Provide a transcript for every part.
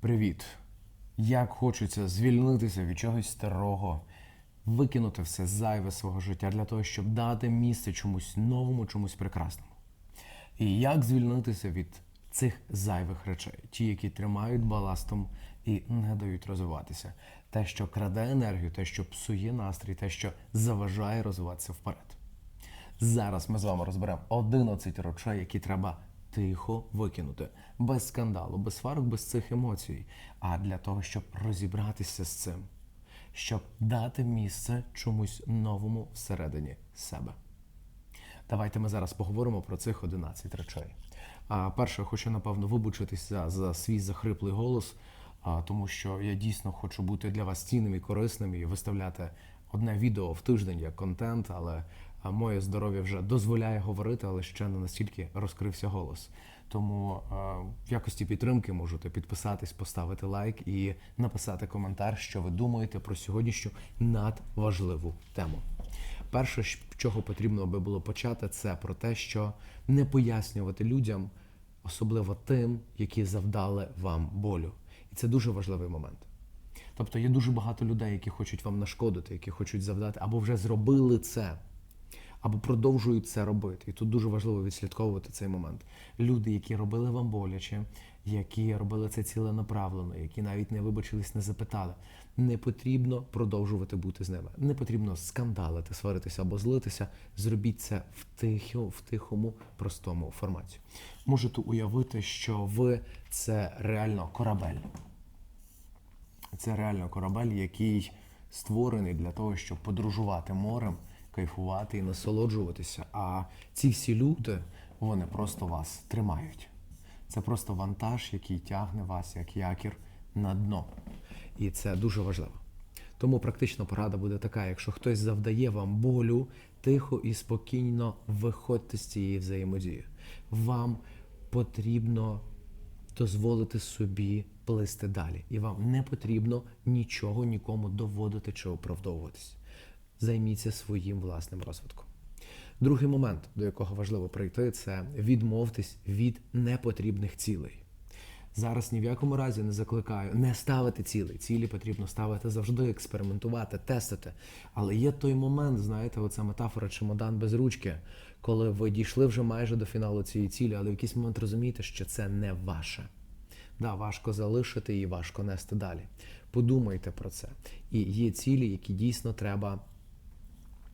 Привіт! Як хочеться звільнитися від чогось старого, викинути все зайве свого життя для того, щоб дати місце чомусь новому, чомусь прекрасному. І як звільнитися від цих зайвих речей, ті, які тримають баластом і не дають розвиватися, те, що краде енергію, те, що псує настрій, те, що заважає розвиватися вперед. Зараз ми з вами розберемо 11 речей, які треба тихо викинути, без скандалу, без сварок, без цих емоцій. А для того, щоб розібратися з цим, щоб дати місце чомусь новому всередині себе. Давайте ми зараз поговоримо про цих 11 речей. А перше, хочу напевно вибучитися за свій захриплий голос, а, тому що я дійсно хочу бути для вас цінним і корисним і виставляти одне відео в тиждень як контент, але моє здоров'я вже дозволяє говорити, але ще не настільки розкрився голос. Тому а, в якості підтримки можете підписатись, поставити лайк і написати коментар, що ви думаєте про сьогоднішню надважливу тему. Перше, чого потрібно би було почати, це про те, що не пояснювати людям, особливо тим, які завдали вам болю. І це дуже важливий момент. Тобто є дуже багато людей, які хочуть вам нашкодити, які хочуть завдати, або вже зробили це, або продовжують це робити. І тут дуже важливо відслідковувати цей момент. Люди, які робили вам боляче, які робили це ціленаправлено, які навіть не вибачились, не запитали. Не потрібно продовжувати бути з ними. Не потрібно скандалити, сваритися або злитися. Зробіть це в тихо, в тихому, простому форматі. Можете уявити, що ви це реально корабель. Це реально корабель, який створений для того, щоб подорожувати морем, кайфувати і насолоджуватися. А ці всі люди, вони просто вас тримають. Це просто вантаж, який тягне вас як якір на дно. І це дуже важливо. Тому практична порада буде така: якщо хтось завдає вам болю, тихо і спокійно виходьте з цієї взаємодії. Вам потрібно дозволити собі плисти далі. І вам не потрібно нічого нікому доводити чи оправдовуватись. Займіться своїм власним розвитком. Другий момент, до якого важливо прийти, це відмовтесь від непотрібних цілей. Зараз ні в якому разі не закликаю не ставити цілей. Цілі потрібно ставити завжди, експериментувати, тестити. Але є той момент, знаєте, оця метафора чемодан без ручки, коли ви дійшли вже майже до фіналу цієї цілі, але в якийсь момент розумієте, що це не ваше. Да, важко залишити її, важко нести далі. Подумайте про це. І є цілі, які дійсно треба.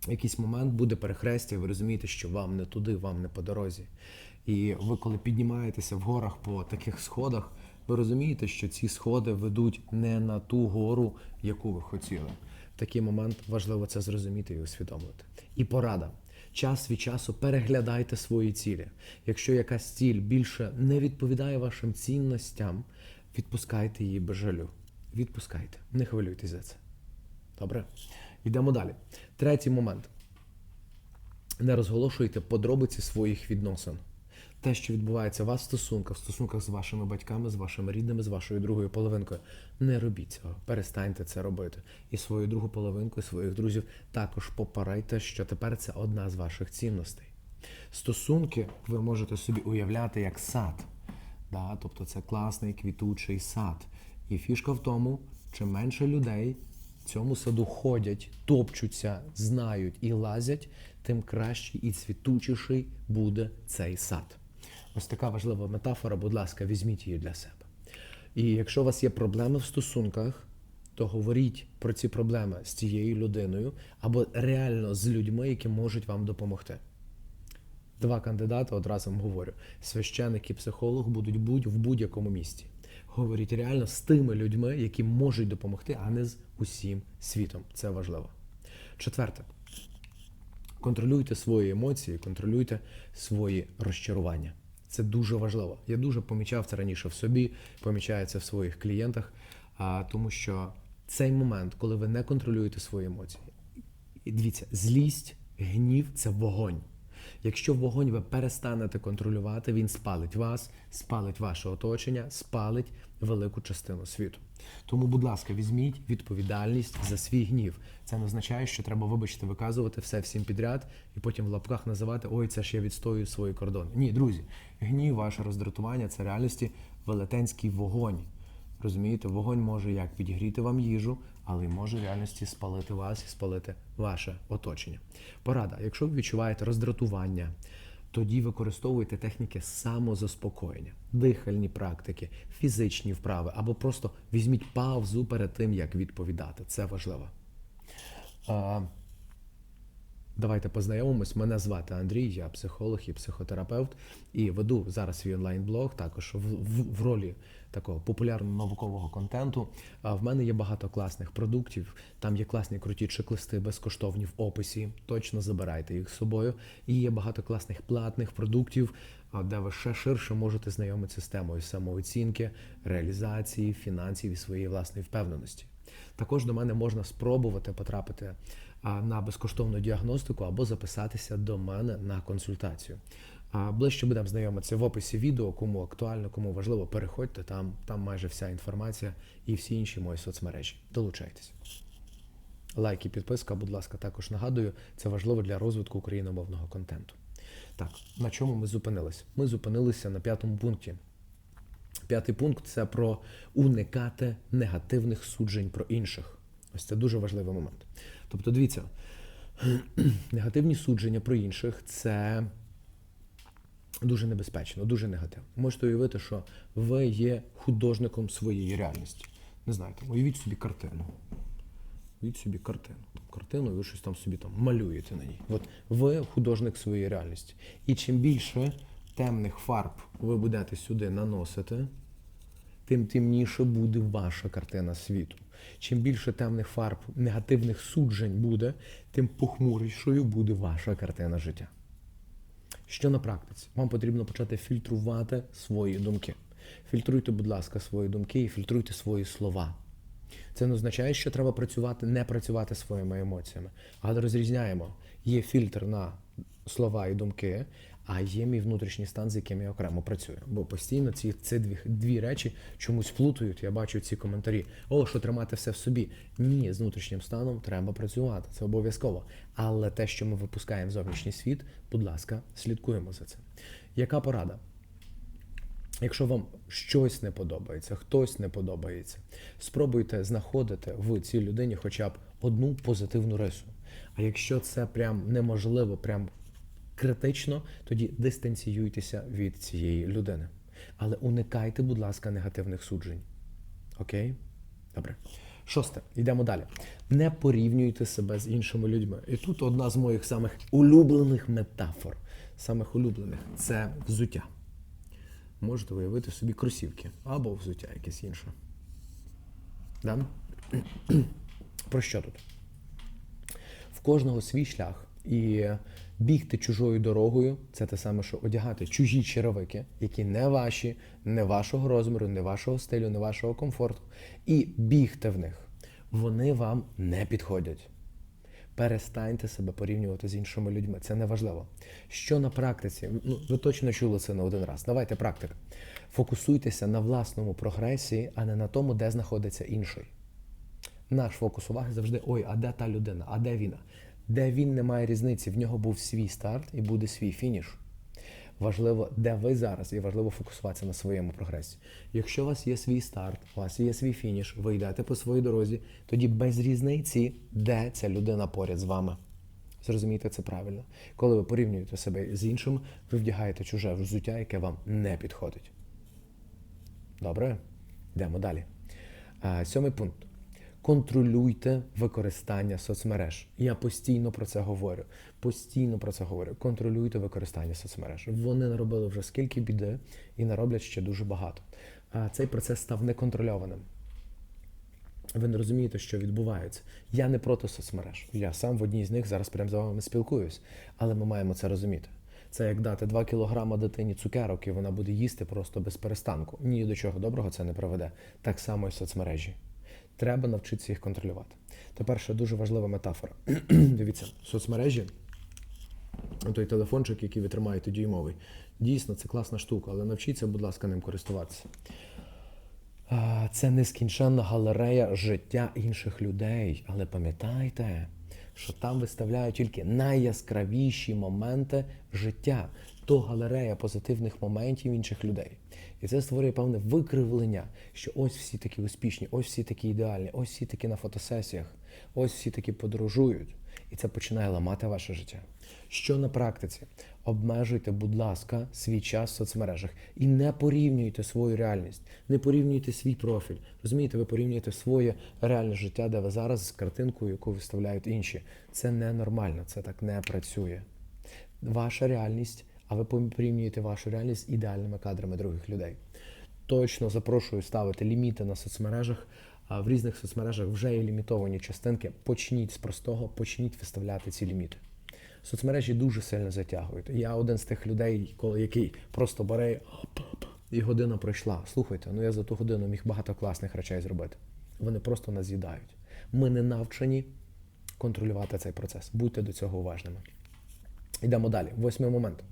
Якийсь момент буде перехрестя, і ви розумієте, що вам не туди, вам не по дорозі. І ви, коли піднімаєтеся в горах по таких сходах, ви розумієте, що ці сходи ведуть не на ту гору, яку ви хотіли. В такий момент важливо це зрозуміти і усвідомити. І порада. Час від часу переглядайте свої цілі. Якщо якась ціль більше не відповідає вашим цінностям, відпускайте її без жалю. Відпускайте, не хвилюйтесь за це. Добре? Йдемо далі. Третій момент. Не розголошуйте подробиці своїх відносин. Те, що відбувається у вас в стосунках, в стосунках з вашими батьками, з вашими рідними, з вашою другою половинкою. Не робіть цього. Перестаньте це робити. І свою другу половинку, і своїх друзів також попередьте, що тепер це одна з ваших цінностей. Стосунки ви можете собі уявляти як сад. Да? Тобто це класний квітучий сад. І фішка в тому, чим менше людей цьому саду ходять, топчуться, знають і лазять, тим кращий і цвітучіший буде цей сад. Ось така важлива метафора, будь ласка, візьміть її для себе. І якщо у вас є проблеми в стосунках, то говоріть про ці проблеми з цією людиною або реально з людьми, які можуть вам допомогти. Два кандидати одразу вам говорю: священик і психолог будуть будь в будь-якому місті. Говоріть реально з тими людьми, які можуть допомогти, а не з усім світом. Це важливо. Четверте. Контролюйте свої емоції, контролюйте свої розчарування. Це дуже важливо. Я дуже помічав це раніше в собі, помічаю це в своїх клієнтах, а, тому що цей момент, коли ви не контролюєте свої емоції, дивіться, злість, гнів це вогонь. Якщо вогонь ви перестанете контролювати, він спалить вас, спалить ваше оточення, спалить велику частину світу. Тому, будь ласка, візьміть відповідальність за свій гнів. Це не означає, що треба, вибачте, виказувати все всім підряд і потім в лапках називати Ой, це ж я відстоюю свої кордони. Ні, друзі, гнів, ваше роздратування це реальності велетенський вогонь. Розумієте, вогонь може як підігріти вам їжу, але й може в реальності спалити вас і спалити ваше оточення. Порада: якщо ви відчуваєте роздратування, тоді використовуйте техніки самозаспокоєння, дихальні практики, фізичні вправи, або просто візьміть паузу перед тим, як відповідати. Це важливо. Давайте познайомимось. Мене звати Андрій, я психолог і психотерапевт, і веду зараз свій онлайн-блог, також в, в, в ролі такого популярного наукового контенту. А в мене є багато класних продуктів. Там є класні круті чек-листи безкоштовні в описі. Точно забирайте їх з собою. І є багато класних платних продуктів, де ви ще ширше можете знайомитися з темою самооцінки, реалізації, фінансів і своєї власної впевненості. Також до мене можна спробувати потрапити на безкоштовну діагностику або записатися до мене на консультацію. А ближче будемо знайомитися в описі відео, кому актуально, кому важливо, переходьте там, там майже вся інформація і всі інші мої соцмережі. Долучайтесь. Лайк і підписка, будь ласка, також нагадую, це важливо для розвитку україномовного контенту. Так, на чому ми зупинились? Ми зупинилися на п'ятому пункті. П'ятий пункт це про уникати негативних суджень про інших. Ось це дуже важливий момент. Тобто, дивіться, негативні судження про інших це дуже небезпечно, дуже негативно. Можете уявити, що ви є художником своєї реальності. Не знаєте, уявіть собі картину. Уявіть собі картину. Картину, і ви щось там собі там малюєте на ній. От ви художник своєї реальності. І чим більше темних фарб ви будете сюди наносити, тим темніше буде ваша картина світу. Чим більше темних фарб, негативних суджень буде, тим похмурішою буде ваша картина життя. Що на практиці? Вам потрібно почати фільтрувати свої думки. Фільтруйте, будь ласка, свої думки і фільтруйте свої слова. Це не означає, що треба працювати, не працювати своїми емоціями. Але розрізняємо: є фільтр на слова і думки, а є мій внутрішній стан, з яким я окремо працюю. Бо постійно ці, ці дві, дві речі чомусь плутають. Я бачу ці коментарі. О, що тримати все в собі. Ні, з внутрішнім станом треба працювати. Це обов'язково. Але те, що ми випускаємо в зовнішній світ, будь ласка, слідкуємо за цим. Яка порада? Якщо вам щось не подобається, хтось не подобається, спробуйте знаходити в цій людині хоча б одну позитивну рису. А якщо це прям неможливо, прям критично, тоді дистанціюйтеся від цієї людини. Але уникайте, будь ласка, негативних суджень. Окей? Добре. Шосте, йдемо далі. Не порівнюйте себе з іншими людьми. І тут одна з моїх самих улюблених метафор, самих улюблених це взуття. Можете уявити собі кросівки або взуття якесь інше. Да? Про що тут? В кожного свій шлях. І бігти чужою дорогою це те саме, що одягати чужі черевики, які не ваші, не вашого розміру, не вашого стилю, не вашого комфорту. І бігти в них. Вони вам не підходять. Перестаньте себе порівнювати з іншими людьми. Це не важливо. Що на практиці? Ну, ви точно чули це не один раз. Давайте практика. Фокусуйтеся на власному прогресі, а не на тому, де знаходиться інший. Наш фокус уваги завжди: ой, а де та людина? А де він? Де він не має різниці, в нього був свій старт і буде свій фініш. Важливо, де ви зараз, і важливо фокусуватися на своєму прогресі. Якщо у вас є свій старт, у вас є свій фініш, ви йдете по своїй дорозі, тоді без різниці, де ця людина поряд з вами. Зрозумійте це правильно. Коли ви порівнюєте себе з іншим, ви вдягаєте чуже взуття, яке вам не підходить. Добре? Йдемо далі. Сьомий пункт. Контролюйте використання соцмереж. Я постійно про це говорю. Постійно про це говорю. Контролюйте використання соцмереж. Вони наробили вже скільки біди і нароблять ще дуже багато. А цей процес став неконтрольованим. Ви не розумієте, що відбувається. Я не проти соцмереж. Я сам в одній з них зараз прямо з вами спілкуюсь, але ми маємо це розуміти. Це як дати 2 кілограма дитині цукерок, і вона буде їсти просто без перестанку. Ні до чого доброго це не приведе. Так само і соцмережі. Треба навчитися їх контролювати. Тепер ще дуже важлива метафора. Дивіться, соцмережі, той телефончик, який ви тримаєте дюймовий, дійсно це класна штука, але навчіться, будь ласка, ним користуватися. Це нескінченна галерея життя інших людей. Але пам'ятайте, що там виставляють тільки найяскравіші моменти життя. То галерея позитивних моментів інших людей. І це створює певне викривлення, що ось всі такі успішні, ось всі такі ідеальні, ось всі такі на фотосесіях, ось всі такі подорожують. І це починає ламати ваше життя. Що на практиці? Обмежуйте, будь ласка, свій час в соцмережах і не порівнюйте свою реальність, не порівнюйте свій профіль. Розумієте, ви порівнюєте своє реальне життя, де ви зараз з картинкою, яку виставляють інші. Це ненормально, це так не працює. Ваша реальність, а ви порівнюєте вашу реальність з ідеальними кадрами других людей. Точно запрошую ставити ліміти на соцмережах. А в різних соцмережах вже є лімітовані частинки. Почніть з простого, почніть виставляти ці ліміти. Соцмережі дуже сильно затягують. Я один з тих людей, коли який просто бере і година пройшла. Слухайте, ну я за ту годину міг багато класних речей зробити. Вони просто нас з'їдають. Ми не навчені контролювати цей процес. Будьте до цього уважними. Йдемо далі. Восьмий момент.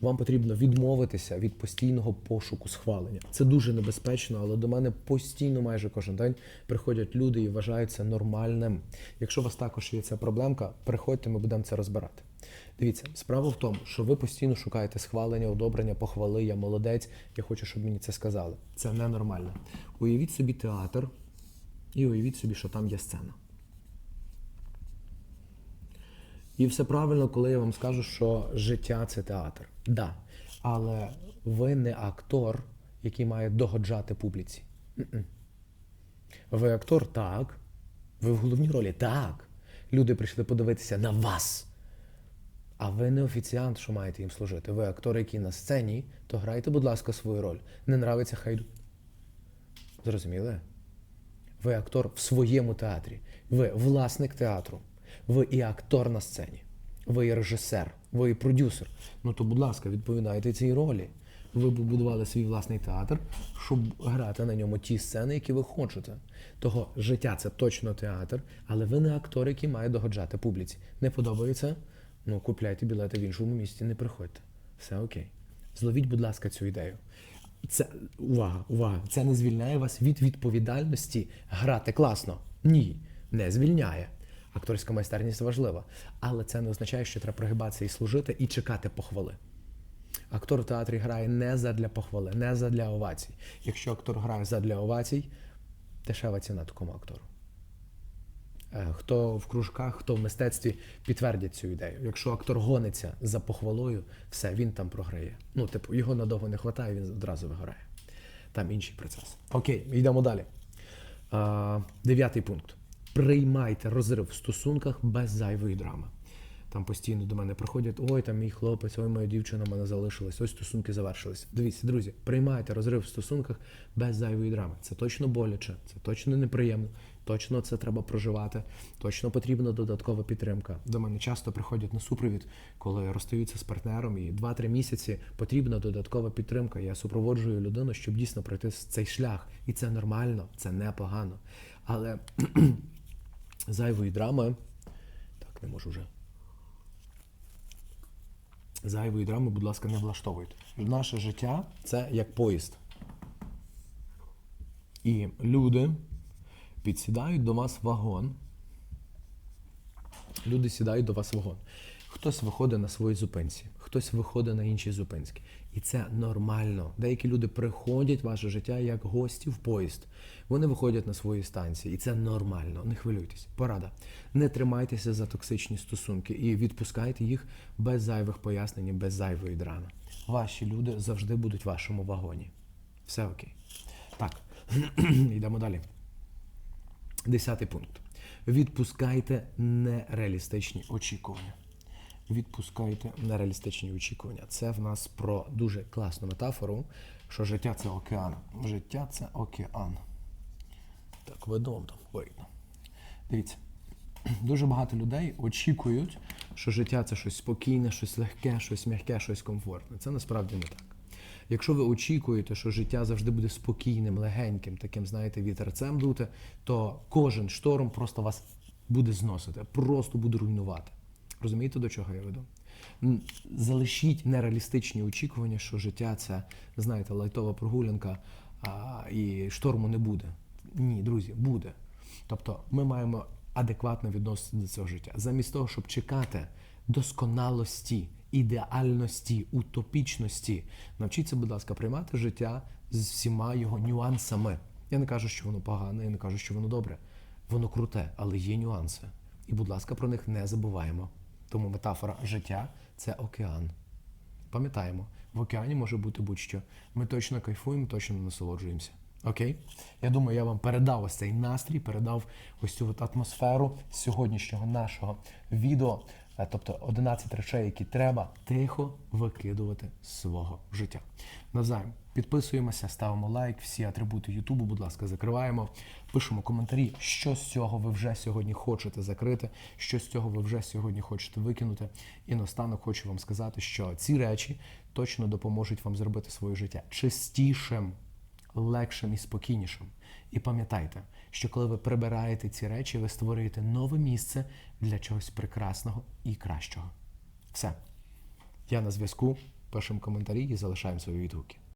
Вам потрібно відмовитися від постійного пошуку схвалення. Це дуже небезпечно, але до мене постійно, майже кожен день, приходять люди і вважають це нормальним. Якщо у вас також є ця проблемка, приходьте, ми будемо це розбирати. Дивіться, справа в тому, що ви постійно шукаєте схвалення, одобрення, похвали, я молодець, я хочу, щоб мені це сказали. Це ненормально. Уявіть собі театр і уявіть собі, що там є сцена. І все правильно, коли я вам скажу, що життя це театр. Да. Але ви не актор, який має догоджати публіці. М-м. Ви актор, так. Ви в головній ролі, так. Люди прийшли подивитися на вас. А ви не офіціант, що маєте їм служити. Ви актор, який на сцені, то грайте, будь ласка, свою роль. Не нравиться, хай. Зрозуміли? Ви актор в своєму театрі. Ви власник театру. Ви і актор на сцені. Ви режисер, ви продюсер. Ну то, будь ласка, відповідайте цій ролі. Ви побудували свій власний театр, щоб грати на ньому ті сцени, які ви хочете. Того життя це точно театр, але ви не актор, який має догоджати публіці. Не подобається? Ну, купляйте білети в іншому місті, не приходьте. Все окей. Зловіть, будь ласка, цю ідею. Це увага, увага. Це не звільняє вас від відповідальності грати класно. Ні, не звільняє. Акторська майстерність важлива. Але це не означає, що треба пригибатися і служити, і чекати похвали. Актор в театрі грає не задля похвали, не задля овацій. Якщо актор грає задля овацій, дешева ціна такому актору. Е, Хто в кружках, хто в мистецтві підтвердять цю ідею. Якщо актор гониться за похвалою, все, він там програє. Ну, типу, його надовго не вистачає, він одразу вигорає. Там інший процес. Окей, йдемо далі. Дев'ятий пункт. Приймайте розрив в стосунках без зайвої драми. Там постійно до мене приходять, ой, там мій хлопець, ой, моя дівчина мене залишилась, ось стосунки завершились. Дивіться, друзі, приймайте розрив в стосунках без зайвої драми. Це точно боляче, це точно неприємно, точно це треба проживати, точно потрібна додаткова підтримка. До мене часто приходять на супровід, коли розстаються з партнером, і 2-3 місяці потрібна додаткова підтримка. Я супроводжую людину, щоб дійсно пройти цей шлях. І це нормально, це непогано. Але зайвої драми. Так, не можу вже. Зайвої драми, будь ласка, не влаштовуйте. Наше життя це як поїзд. І люди підсідають до вас вагон. Люди сідають до вас вагон. Хтось виходить на своїй зупинці, хтось виходить на іншій зупинці. І це нормально. Деякі люди приходять в ваше життя як гості в поїзд. Вони виходять на свої станції, і це нормально. Не хвилюйтесь. Порада. Не тримайтеся за токсичні стосунки і відпускайте їх без зайвих пояснень, без зайвої драми. Ваші люди завжди будуть в вашому вагоні. Все окей. Так, йдемо далі. Десятий пункт. Відпускайте нереалістичні очікування. Відпускайте нереалістичні очікування. Це в нас про дуже класну метафору, що життя це океан. Життя це океан. Так, видно вам там видно. Дивіться, дуже багато людей очікують, що життя це щось спокійне, щось легке, щось м'яке, щось комфортне. Це насправді не так. Якщо ви очікуєте, що життя завжди буде спокійним, легеньким, таким, знаєте, вітерцем дути, то кожен шторм просто вас буде зносити, просто буде руйнувати. Розумієте, до чого я веду? Залишіть нереалістичні очікування, що життя це, знаєте, лайтова прогулянка а, і шторму не буде. Ні, друзі, буде. Тобто ми маємо адекватно відноситися до цього життя. Замість того, щоб чекати досконалості, ідеальності, утопічності. Навчіться, будь ласка, приймати життя з всіма його нюансами. Я не кажу, що воно погане, я не кажу, що воно добре. Воно круте, але є нюанси. І, будь ласка, про них не забуваємо. Тому метафора життя це океан. Пам'ятаємо, в океані може бути будь-що. Ми точно кайфуємо, точно насолоджуємося. Окей? Я думаю, я вам передав ось цей настрій, передав ось цю от атмосферу сьогоднішнього нашого відео. Е, Тобто 11 речей, які треба тихо викидувати з свого життя. Навзаєм підписуємося, ставимо лайк, всі атрибути Ютубу, будь ласка, закриваємо, пишемо коментарі, що з цього ви вже сьогодні хочете закрити, що з цього ви вже сьогодні хочете викинути. І наостанок хочу вам сказати, що ці речі точно допоможуть вам зробити своє життя чистішим легшим і спокійнішим. І пам'ятайте, що коли ви прибираєте ці речі, ви створюєте нове місце для чогось прекрасного і кращого. Все. Я на зв'язку. Пишемо коментарі і залишаємо свої відгуки.